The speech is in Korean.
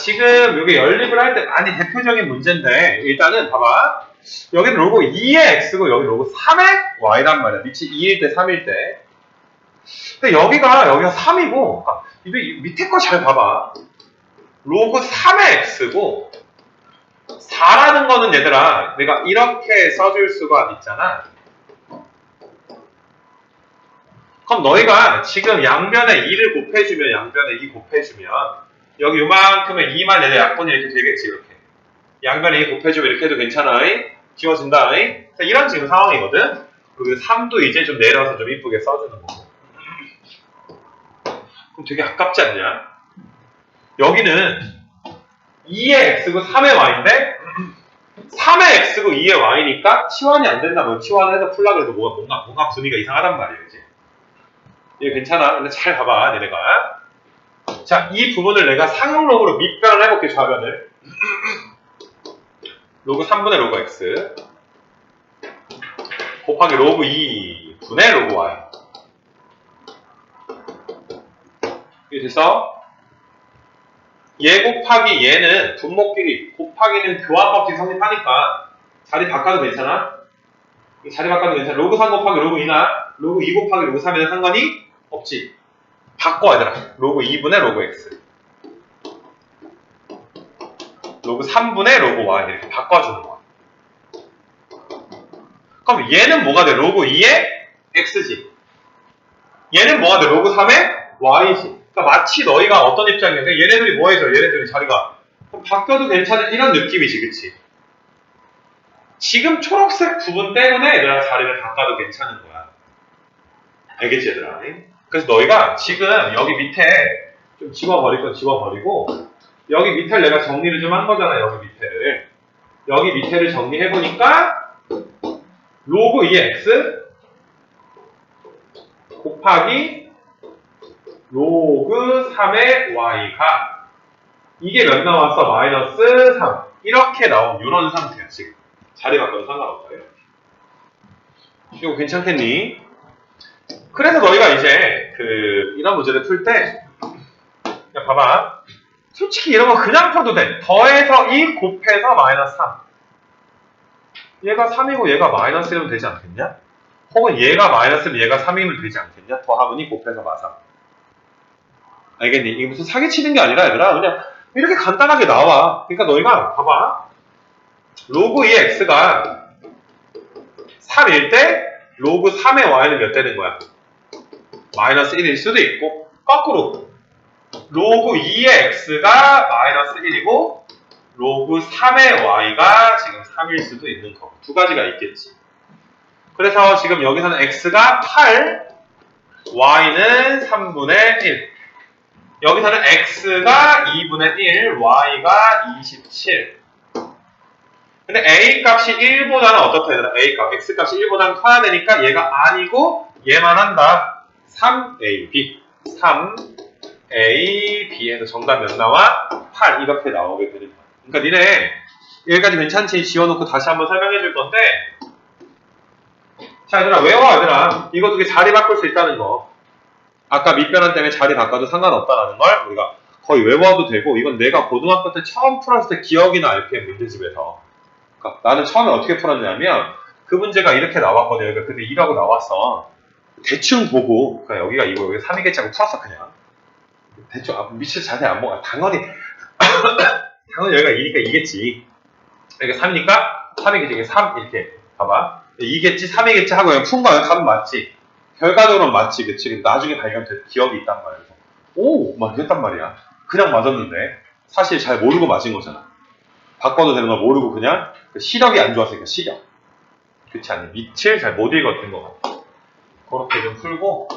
지금 여기 연립을 할 때 많이 대표적인 문제인데 일단은 봐봐. 여기는 로고 2의 x고 여기 로고 3의 y란 말이야. 밑이 2일 때 3일 때. 근데 여기가 여기가 3이고 아, 이 밑에 거 잘 봐봐. 로그 3의 x고 4라는 거는 얘들아 내가 이렇게 써줄 수가 있잖아. 그럼 너희가 지금 양변에 2를 곱해주면 양변에 2 곱해주면 여기 요만큼의 2만 얘네 약분이 이렇게 되겠지 이렇게. 양변에 2 곱해주면 이렇게 해도 괜찮아 잉? 지워진다 이런 지금 상황이거든? 그리고 3도 이제 좀 내려서 좀 이쁘게 써주는 거고. 그럼 되게 아깝지 않냐? 여기는 2의 x고 3의 y인데 3의 x고 2의 y니까 치환이 안 된다면 치환을 해서 풀라 그래도 뭐가 뭔가 뭔가 분위기가 이상하단 말이에요 이제. 이게 괜찮아? 근데 잘 봐봐 얘네가 자 이 부분을 내가 상용로그로 밑변을 해볼게 좌변을 로그 3분의 로그 x 곱하기 로그 2 분의 로그 y 이게 돼서 얘 곱하기 얘는 분모끼리 곱하기는 교환법칙 성립하니까 자리 바꿔도 괜찮아? 이 자리 바꿔도 괜찮아. 로그 3 곱하기 로그 2나 로그 2 곱하기 로그 3이나 상관이 없지. 바꿔 얘들아. 로그 2분의 로그 x 로그 3분의 로그 y 이렇게 바꿔주는 거야. 그럼 얘는 뭐가 돼? 로그 2의 x지. 얘는 뭐가 돼? 로그 3의 y지. 그러니까 마치 너희가 어떤 입장이냐. 그러니까 얘네들이 뭐해져? 얘네들이 자리가. 그럼 바뀌어도 괜찮은 이런 느낌이지, 그치? 지금 초록색 부분 때문에 얘들아 자리를 바꿔도 괜찮은 거야. 알겠지, 얘들아? 그래서 너희가 지금 여기 밑에 좀 지워버릴 건 지워버리고 여기 밑에를 내가 정리를 좀 한 거잖아, 여기 밑에를. 여기 밑에를 정리해보니까 로그 2x 곱하기 로그 3의 y가 이게 몇 나왔어? 마이너스 3 이렇게 나온 이런 상태야 지금 자리 바꿔도 상관없어요 이거 괜찮겠니? 그래서 너희가 이제 그 이런 문제를 풀 때 봐봐. 솔직히 이런 거 그냥 펴도 돼. 더해서 2 곱해서 마이너스 3 얘가 3이고 얘가 마이너스 1이면 되지 않겠냐? 혹은 얘가 마이너스면 얘가 3이면 되지 않겠냐? 더하면 2 곱해서 마삼. 알겠니? 이게 무슨 사기치는 게 아니라 얘들아. 그냥 이렇게 간단하게 나와. 그러니까 너희가 봐봐. 로그 2의 x가 3일 때 로그 3의 y는 몇 되는 거야? 마이너스 1일 수도 있고 거꾸로 로그 2의 x가 마이너스 1이고 로그 3의 y가 지금 3일 수도 있는 거고 두 가지가 있겠지 그래서 지금 여기서는 x가 8 y는 3분의 1 여기서는 x가 2분의 1, y가 27. 근데 a 값이 1보다는 어떻다 얘들아? a 값, x 값이 1보다는 커야 되니까 얘가 아니고 얘만 한다. 3ab. 3ab에서 정답 몇 나와? 8 이렇게 나오게 되는 거야. 그러니까 니네 여기까지 괜찮지? 지워놓고 다시 한번 설명해 줄 건데 자 얘들아 외워 얘들아 이거 두 개 자리 바꿀 수 있다는 거 아까 밑변환 때문에 자리 바꿔도 상관없다라는 걸 우리가 거의 외워도 되고 이건 내가 고등학교 때 처음 풀었을 때 기억이 나 이렇게 문제집에서 그러니까 나는 처음에 어떻게 풀었냐면 그 문제가 이렇게 나왔거든. 여기가 그때 2라고 나왔어 대충 보고 그러니까 여기가 이거 여기 3이겠지 하고 풀었어 그냥. 대충 아, 미칠 자세히 안 보고. 아, 당연히 당연히 여기가 2니까 2겠지. 여기가 3이니까 3이겠지 이게 3 이렇게. 봐봐. 2겠지 3이겠지 하고 그냥 푼 거야. 답은 맞지? 결과적으로는 맞지, 그치? 나중에 발견된 기억이 있단 말이야. 오, 맞겠단 말이야. 그냥 맞았는데. 사실 잘 모르고 맞은 거잖아. 바꿔도 되는 걸 모르고 그냥 그 시력이 안 좋았으니까 시력. 그렇지 않니? 밑을 잘 못 읽었던 것 같아. 그렇게 좀 풀고